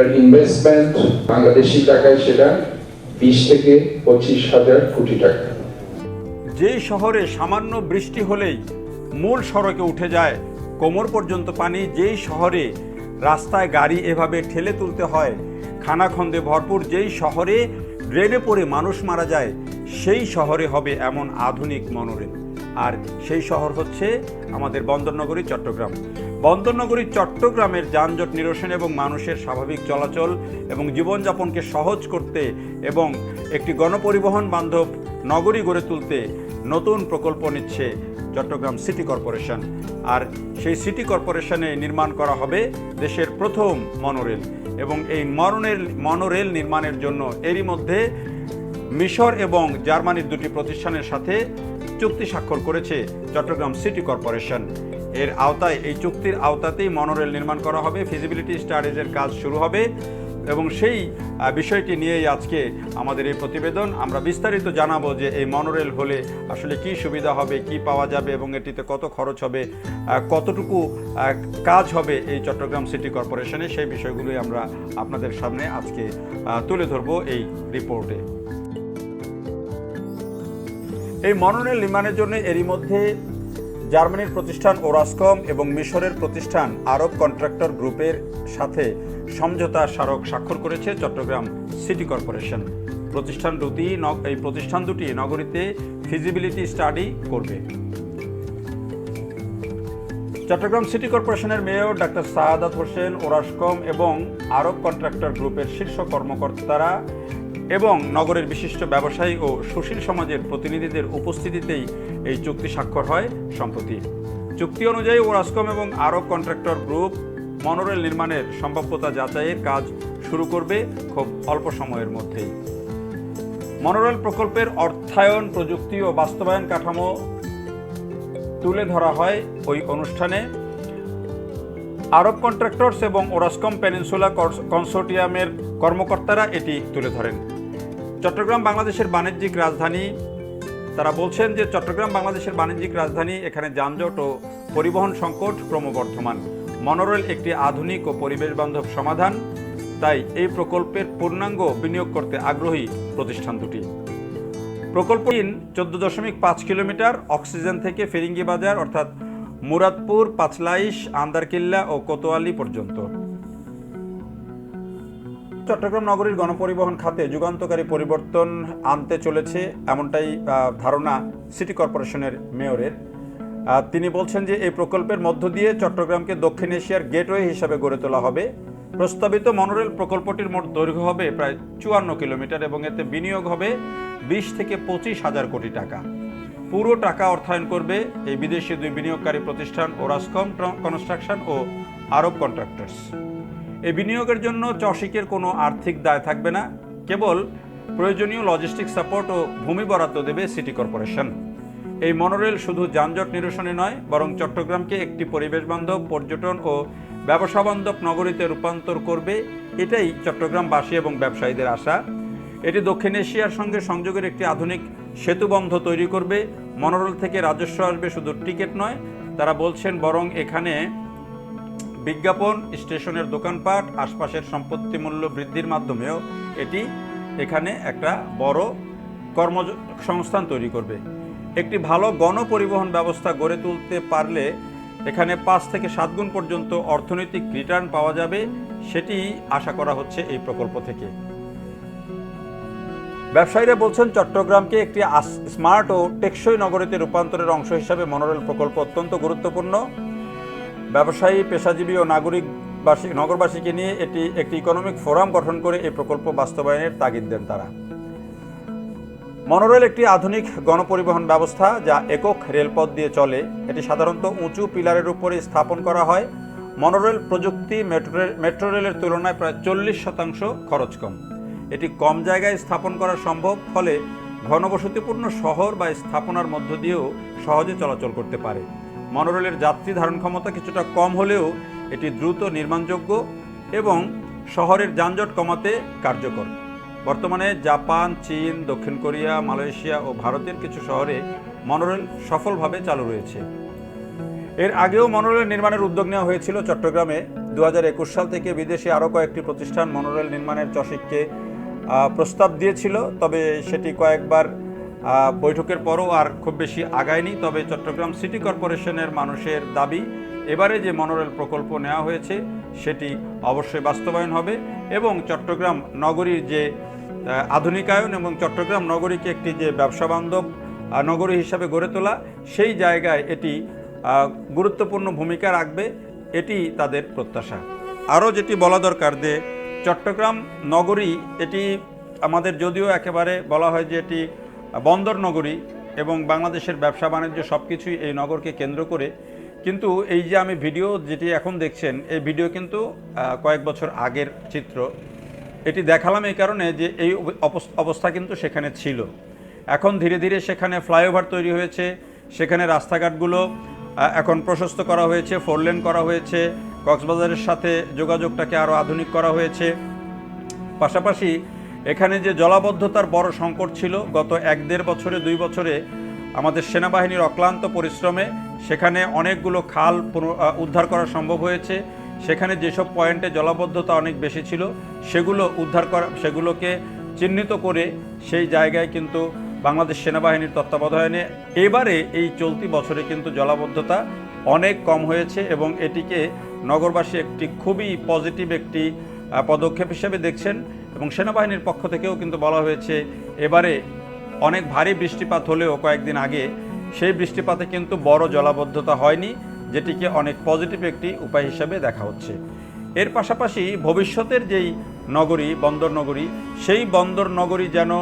যেটার ইনভেস্টমেন্ট বাংলাদেশি টাকায় সেটা বিশ থেকে পঁচিশ হাজার কোটি টাকা। যেই শহরে সামান্য বৃষ্টি হলেই মূল সড়কে উঠে যায়, কোমর পর্যন্ত পানি, যেই শহরে রাস্তায় গাড়ি এভাবে ঠেলে তুলতে হয়, খানাখন্দে ভরপুর যেই শহরে ড্রেনে পড়ে মানুষ মারা যায়, সেই শহরে হবে এমন আধুনিক মনোরেল আর সেই শহর হচ্ছে আমাদের বন্দরনগরী, চট্টগ্রাম। বন্দরনগরী, চট্টগ্রামের যানজট নিরসন এবং মানুষের স্বাভাবিক চলাচল এবং জীবনযাপনকে সহজ করতে এবং একটি গণপরিবহন বান্ধব নগরী গড়ে তুলতে নতুন প্রকল্প নিচ্ছে চট্টগ্রাম সিটি কর্পোরেশন। আর সেই সিটি কর্পোরেশনে নির্মাণ করা হবে দেশের প্রথম মনোরেল এবং এই মনোরেল মনোরেল নির্মাণের জন্য এরই মধ্যে মিশর এবং জার্মানির দুটি প্রতিষ্ঠানের সাথে চুক্তি স্বাক্ষর করেছে চট্টগ্রাম সিটি কর্পোরেশন। এর আওতায় এই চুক্তির আওতাতেই মনোরেল নির্মাণ করা হবে ফিজিবিলিটি স্টাডিজের কাজ শুরু হবে এবং সেই বিষয়টি নিয়েই আজকে আমাদের এই প্রতিবেদন। আমরা বিস্তারিত জানাব যে এই মনোরেল হলে আসলে কি সুবিধা হবে, কি পাওয়া যাবে এবং এটিতে কত খরচ হবে কতটুকু কাজ হবে এই চট্টগ্রাম সিটি কর্পোরেশনে সেই বিষয়গুলোই আমরা আপনাদের সামনে আজকে তুলে ধরবো এই রিপোর্টে। এই মনোরেল নির্মাণের জন্য এরই মধ্যে জার্মানির প্রতিষ্ঠান ওরাসকম এবং মিশরের প্রতিষ্ঠান আরব কন্ট্রাক্টর গ্রুপের সাথে সমঝোতা স্মারক স্বাক্ষর করেছে চট্টগ্রাম সিটি কর্পোরেশন। প্রতিষ্ঠান দুটি এই প্রতিষ্ঠান দুটি নগরীতে ফিজিবিলিটি স্টাডি করবে। চট্টগ্রাম সিটি কর্পোরেশনের mayor doctor Sahadat Hossain Orascom এবং আরব কন্ট্রাক্টর গ্রুপের শীর্ষ কর্মকর্তারা এবং নগরের বিশিষ্ট ব্যবসায়ী ও সুশীল সমাজের প্রতিনিধিদের উপস্থিতিতেই এই চুক্তি স্বাক্ষর হয় সম্প্রতি। চুক্তি অনুযায়ী ওরাসকম এবং আরব কন্ট্রাক্টর গ্রুপ মনোরেল নির্মাণের সম্ভাব্যতা যাচাইয়ের কাজ শুরু করবে খুব অল্প সময়ের মধ্যেই। মনোরেল প্রকল্পের অর্থায়ন, প্রযুক্তি ও বাস্তবায়ন কাঠামো তুলে ধরা হয় ওই অনুষ্ঠানে। আরব কন্ট্রাক্টরস এবং ওরাসকম পেনিনসুলা কনসোর্টিয়ামের কর্মকর্তারা এটি তুলে ধরেন। চট্টগ্রাম বাংলাদেশের বাণিজ্যিক রাজধানী, তারা বলছেন যে চট্টগ্রাম বাংলাদেশের বাণিজ্যিক রাজধানী, এখানে যানজট ও পরিবহন সংকট ক্রমবর্ধমান। মনোরেল একটি আধুনিক ও পরিবেশ বান্ধব সমাধান, তাই এই প্রকল্পের পূর্ণাঙ্গ বিনিয়োগ করতে আগ্রহী প্রতিষ্ঠান দুটি। প্রকল্পহীন চোদ্দ দশমিক পাঁচ কিলোমিটার অক্সিজেন থেকে ফেরিঙ্গি বাজার, অর্থাৎ মুরাদপুর, পাঁচলাইশ, আন্দারকিল্লা ও কোতোয়ালি পর্যন্ত। চট্টগ্রাম নগরীর গণপরিবহন খাতে যুগান্তকারী পরিবর্তন আনতে চলেছে এমনটাই ধারণা সিটি কর্পোরেশনের মেয়রের। তিনি বলছেন যে এই প্রকল্পের মধ্য দিয়ে চট্টগ্রামকে দক্ষিণ এশিয়ার গেটওয়ে হিসাবে গড়ে তোলা হবে। প্রস্তাবিত মনোরেল প্রকল্পটির মোট দৈর্ঘ্য হবে প্রায় চুয়ান্ন কিলোমিটার এবং এতে বিনিয়োগ হবে বিশ থেকে পঁচিশ হাজার কোটি টাকা। পুরো টাকা অর্থায়ন করবে এই বিদেশি দুই বিনিয়োগকারী প্রতিষ্ঠান ওরাসকম কনস্ট্রাকশন ও আরব কন্ট্রাক্টরস। এই বিনিয়োগের জন্য চসিকের কোনো আর্থিক দায় থাকবে না। কেবল প্রয়োজনীয় লজিস্টিক সাপোর্ট ও ভূমি বরাদ্দ দেবে সিটি কর্পোরেশন এই মনোরেল শুধু যানজট নিরসনে নয়, বরং চট্টগ্রামকে একটি পরিবেশ বান্ধব, পর্যটন ও ব্যবসা বান্ধব নগরীতে রূপান্তর করবে। এটাই চট্টগ্রামবাসী এবং ব্যবসায়ীদের আশা। এটি দক্ষিণ এশিয়ার সঙ্গে সংযোগের একটি আধুনিক সেতুবন্ধ তৈরি করবে। মনোরেল থেকে রাজস্ব আসবে শুধু টিকিট নয়, তারা বলছেন বরং এখানে বিজ্ঞাপন, স্টেশনের দোকানপাট, আশপাশের সম্পত্তি মূল্য বৃদ্ধির মাধ্যমেও এটি এখানে একটা বড় কর্মসংস্থান তৈরি করবে। একটি ভালো গণপরিবহন ব্যবস্থা গড়ে তুলতে পারলে এখানে পাঁচ থেকে সাত গুণ পর্যন্ত অর্থনৈতিক রিটার্ন পাওয়া যাবে, সেটি আশা করা হচ্ছে এই প্রকল্প থেকে। ব্যবসায়ীরা বলছেন, চট্টগ্রামকে একটি স্মার্ট ও টেকসই নগরীতে রূপান্তরের অংশ হিসাবে মনোরেল প্রকল্প অত্যন্ত গুরুত্বপূর্ণ। ব্যবসায়ী, পেশাজীবী ও নাগরিক নাগরিকবাসী, নগরবাসীকে নিয়ে এটি একটি ইকোনমিক ফোরাম গঠন করে এই প্রকল্প বাস্তবায়নের তাগিদ দেন তারা। মনোরেল একটি আধুনিক গণপরিবহন ব্যবস্থা যা একক রেলপথ দিয়ে চলে। এটি সাধারণত উঁচু পিলারের উপরে স্থাপন করা হয়। মনোরেল প্রযুক্তি মেট্রো রেলের তুলনায় প্রায় চল্লিশ শতাংশ খরচ কম। এটি কম জায়গায় স্থাপন করা সম্ভব, ফলে ঘনবসতিপূর্ণ শহর বা স্থাপনার মধ্য দিয়েও সহজে চলাচল করতে পারে। মনোরেলের যাত্রী ধারণ ক্ষমতা কিছুটা কম হলেও এটি দ্রুত নির্মাণযোগ্য এবং শহরের যানজট কমাতে কার্যকর। বর্তমানে জাপান, চীন, দক্ষিণ কোরিয়া, মালয়েশিয়া ও ভারতের কিছু শহরে মনোরেল সফলভাবে চালু রয়েছে। এর আগেও মনোরেল নির্মাণের উদ্যোগ নেওয়া হয়েছিল চট্টগ্রামে। দু হাজার একুশ সাল থেকে বিদেশে আরও কয়েকটি প্রতিষ্ঠান মনোরেল নির্মাণের চসিককে প্রস্তাব দিয়েছিল, তবে সেটি কয়েকবার বৈঠকের পরও আর খুব বেশি আগায়নি, তবে চট্টগ্রাম সিটি কর্পোরেশনের মানুষের দাবি, এবারে যে মনোরেল প্রকল্প নেওয়া হয়েছে, সেটি অবশ্যই বাস্তবায়ন হবে এবং চট্টগ্রাম নগরীর যে আধুনিকায়ন এবং চট্টগ্রাম নগরীকে একটি যে ব্যবসা বান্ধব নগরী হিসাবে গড়ে তোলা, সেই জায়গায় এটি গুরুত্বপূর্ণ ভূমিকা রাখবে, এটি তাদের প্রত্যাশা। আরও যেটি বলা দরকার যে, চট্টগ্রাম নগরী, এটি আমাদের যদিও একেবারে বলা হয় যে এটি বন্দর নগরী এবং বাংলাদেশের ব্যবসা বাণিজ্য সব কিছুই এই নগরকে কেন্দ্র করে। কিন্তু এই যে আমি ভিডিও যেটি এখন দেখছেন, এই ভিডিও কিন্তু কয়েক বছর আগের চিত্র। এটি দেখালাম এই কারণে যে এই অবস্থা কিন্তু সেখানে ছিল। এখন ধীরে ধীরে সেখানে ফ্লাইওভার তৈরি হয়েছে, সেখানে রাস্তাঘাটগুলো এখন প্রশস্ত করা হয়েছে, ফোর লেন করা হয়েছে, কক্সবাজারের সাথে যোগাযোগটাকে আরও আধুনিক করা হয়েছে। পাশাপাশি এখানে যে জলাবদ্ধতার বড় সংকট ছিল, গত এক দেড় বছরে, দুই বছরে আমাদের সেনাবাহিনীর অক্লান্ত পরিশ্রমে সেখানে অনেকগুলো খাল উদ্ধার করা সম্ভব হয়েছে। সেখানে যেসব পয়েন্টে জলাবদ্ধতা অনেক বেশি ছিল, সেগুলো উদ্ধার করা, সেগুলোকে চিহ্নিত করে সেই জায়গায় কিন্তু বাংলাদেশ সেনাবাহিনীর তত্ত্বাবধানে এবারে এই চলতি বছরে কিন্তু জলাবদ্ধতা অনেক কম হয়েছে এবং এটিকে নগরবাসী একটি খুবই পজিটিভ একটি পদক্ষেপ হিসেবে দেখছেন। এবং সেনাবাহিনীর পক্ষ থেকেও কিন্তু বলা হয়েছে, এবারে অনেক ভারী বৃষ্টিপাত হলেও কয়েকদিন আগে সেই বৃষ্টিপাতে কিন্তু বড় জলাবদ্ধতা হয়নি, যেটিকে অনেক পজিটিভ একটি উপায় হিসাবে দেখা হচ্ছে। এর পাশাপাশি ভবিষ্যতের যেই নগরী, বন্দর নগরী, সেই বন্দর নগরী যেন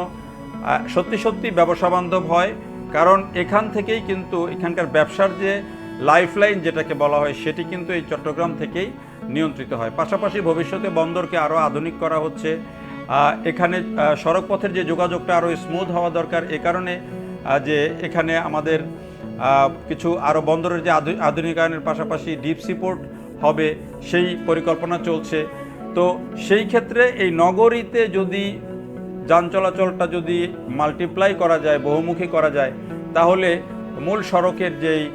সত্যি সত্যি ব্যবসা বান্ধব হয়, কারণ এখান থেকেই কিন্তু এখানকার ব্যবসার যে লাইফলাইন যেটাকে বলা হয়, সেটি কিন্তু এই চট্টগ্রাম থেকেই নিয়ন্ত্রিত হয়। পাশাপাশি ভবিষ্যতে বন্দরকে আরও আধুনিক করা হচ্ছে। এখানে সড়কপথের যে যোগাযোগটা আরও স্মুথ হওয়া দরকার, এ কারণে যে এখানে আমাদের কিছু আরও বন্দরের যে আধু- আধুনিকায়নের পাশাপাশি ডিপ সিপোর্ট হবে, সেই পরিকল্পনা চলছে। তো সেই ক্ষেত্রে এই নগরীতে যদি যান চলাচলটা যদি মাল্টিপ্লাই করা যায়, বহুমুখী করা যায়, তাহলে মূল সড়কের যেই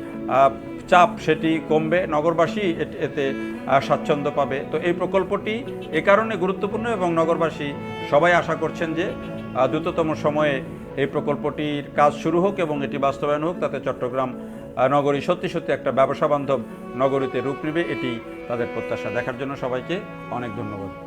চাপ সেটি কমবে, নগরবাসী এতে স্বাচ্ছন্দ্য পাবে। তো এই প্রকল্পটি এ কারণে গুরুত্বপূর্ণ এবং নগরবাসী সবাই আশা করছেন যে দ্রুততম সময়ে এই প্রকল্পটির কাজ শুরু হোক এবং এটি বাস্তবায়ন হোক, তাতে চট্টগ্রাম নগরী সত্যি সত্যি একটা ব্যবসা বান্ধব নগরীতে রূপ নেবে, এটি তাদের প্রত্যাশা। দেখার জন্য সবাইকে অনেক ধন্যবাদ।